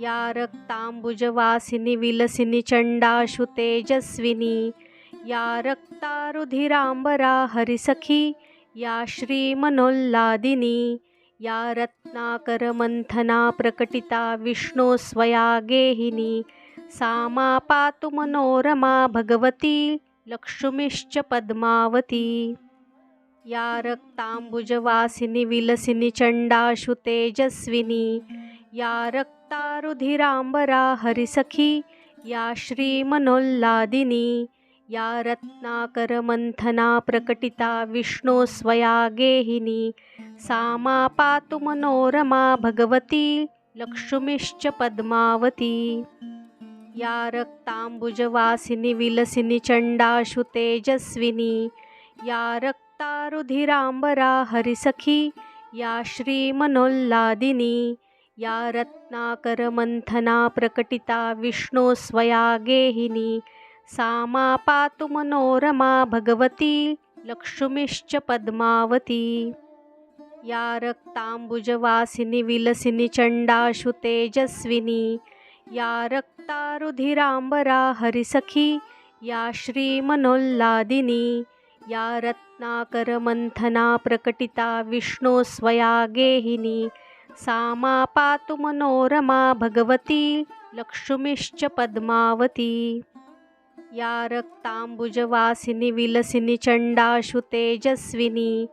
या रक्ताम्बुजवासिनि विलसिनि चण्डाशु तेजस्विनी या रक्तारुधिराम्बरा हरिसखी, या श्रीमनोल्लादिनी या रत्नाकरमन्थना प्रकटिता विष्णो स्वया गेहिनी सा मा पातु मनोरमा भगवती, लक्ष्मीश्च पद्मावती। या रक्ताम्बुजवासिनि विलसिनि चण्डाशु तेजस्विनी या रक्तारुधिराम्बरा हरिसखी, या श्रीमनोल्लादिनी, या रत्नाकरमन्थना प्रकटिता विष्णो स्वया गेहिनी सा मा पातु मनोरमा भगवती, लक्ष्मीश्च पद्मावती। या रक्ताम्बुजवासिनि विलसिनि चण्डाशु तेजस्विनी, या रक्तारुधिराम्बरा हरिसखी, या श्रीमनोल्लादिनी। या रत्नाकरमन्थना प्रकटिता विष्णो स्वया गेहिनी। सा मा पातु मनोरमा भगवती लक्ष्मीश्च पद्मावती। या रक्ताम्बुजवासिनि विलसिनि चण्डाशु तेजस्विनी। या रक्तारुधिराम्बरा हरिसखी या श्रीमनोल्लादिनी। या रत्नाकरमन्थना प्रकटिता विष्णो स्वया गेहिनी। सामा पातु मनोरमा भगवती लक्ष्मीश्च पद्मावती। या रक्ताम्बुजवासिनि विलसिनि चण्डाशु तेजस्विनी।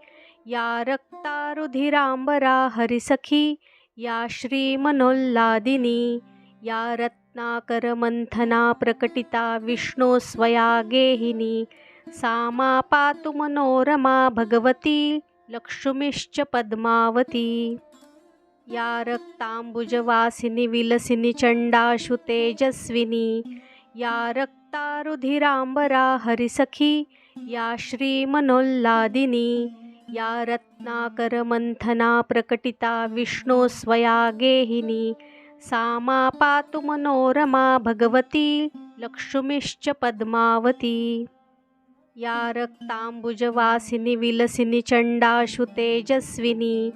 या रक्तारुधिराम्बरा हरिसखी। या श्रीमनोल्लादिनी। या रत्नाकरमन्थना प्रकटिता विष्णोस्वया गेहिनी। सामा पातु मनोरमा भगवती लक्ष्मीश्च पद्मावती। या रक्ताम्बुजवासिनि विलसिनि चण्डाशु या रक्तारुधिराम्बरा हरिसखी, या श्रीमनोल्लादिनी। या रत्नाकरमन्थना प्रकटिता विष्णो स्वया गेहिनी। सा मा पातु मनोरमा भगवती, लक्ष्मीश्च पद्मावती। या रक्ताम्बुजवासिनि विलसिनि चण्डाशु तेजस्विनी।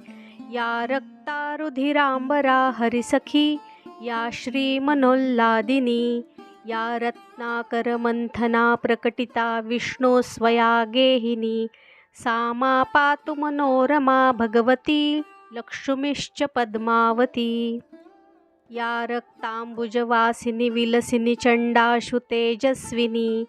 या रक्तारुधिराम्बरा हरिसखी, या श्रीमनोल्लादिनी, या रत्नाकरमन्थना प्रकटिता विष्णो स्वया गेहिनी सा मा पातु मनोरमा भगवती, लक्ष्मीश्च पद्मावती। या रक्ताम्बुजवासिनि विलसिनि चण्डाशु तेजस्विनी,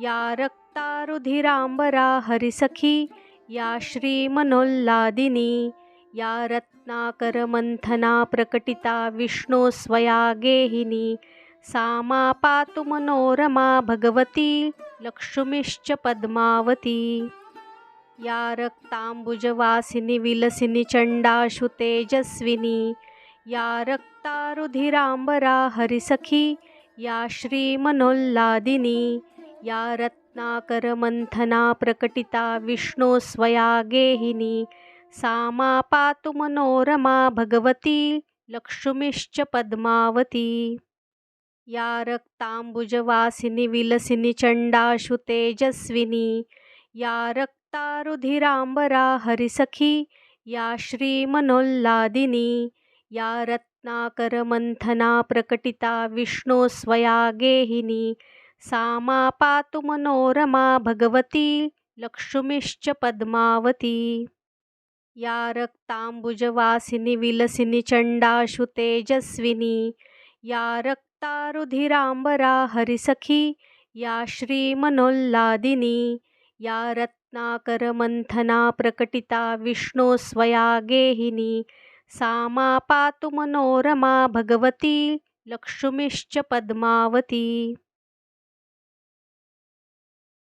या रक्तारुधिराम्बरा हरिसखी, या श्रीमनोल्लादिनी या रत्नाकरमन्थना प्रकटिता विष्णो स्वया गेहिनी। सा मा पातु मनोरमा भगवती, लक्ष्मीश्च पद्मावती। या रक्ताम्बुजवासिनि विलसिनि चण्डाशु तेजस्विनी। या रक्तारुधिराम्बरा हरिसखी, या श्रीमनोल्लादिनी। या रत्नाकरमन्थना प्रकटिता विष्णो स्वया गेहिनी। सामा पातु मनोरमा भगवती लक्ष्मीश्च पद्मावती। या रक्ताम्बुजवासिनि विलसिनी चण्डाशु तेजस्विनी। या रक्तारुधिराम्बरा हरिसखी। या श्रीमनोल्लादिनी। या रत्नाकरमन्थना प्रकटिता विष्णोस्वया गेहिनी। सा मा पातु मनोरमा भगवती लक्ष्मीश्च पद्मावती। या रक्ताम्बुजवासिनि विलसिनि चण्डाशु तेजस्विनी या रक्तारुधिराम्बरा हरिसखी, या श्रीमनोल्लादिनी या रत्नाकरमन्थना प्रकटिता विष्णो स्वया गेहिनी सा मा पातु मनोरमा भगवती, लक्ष्मीश्च पद्मावती।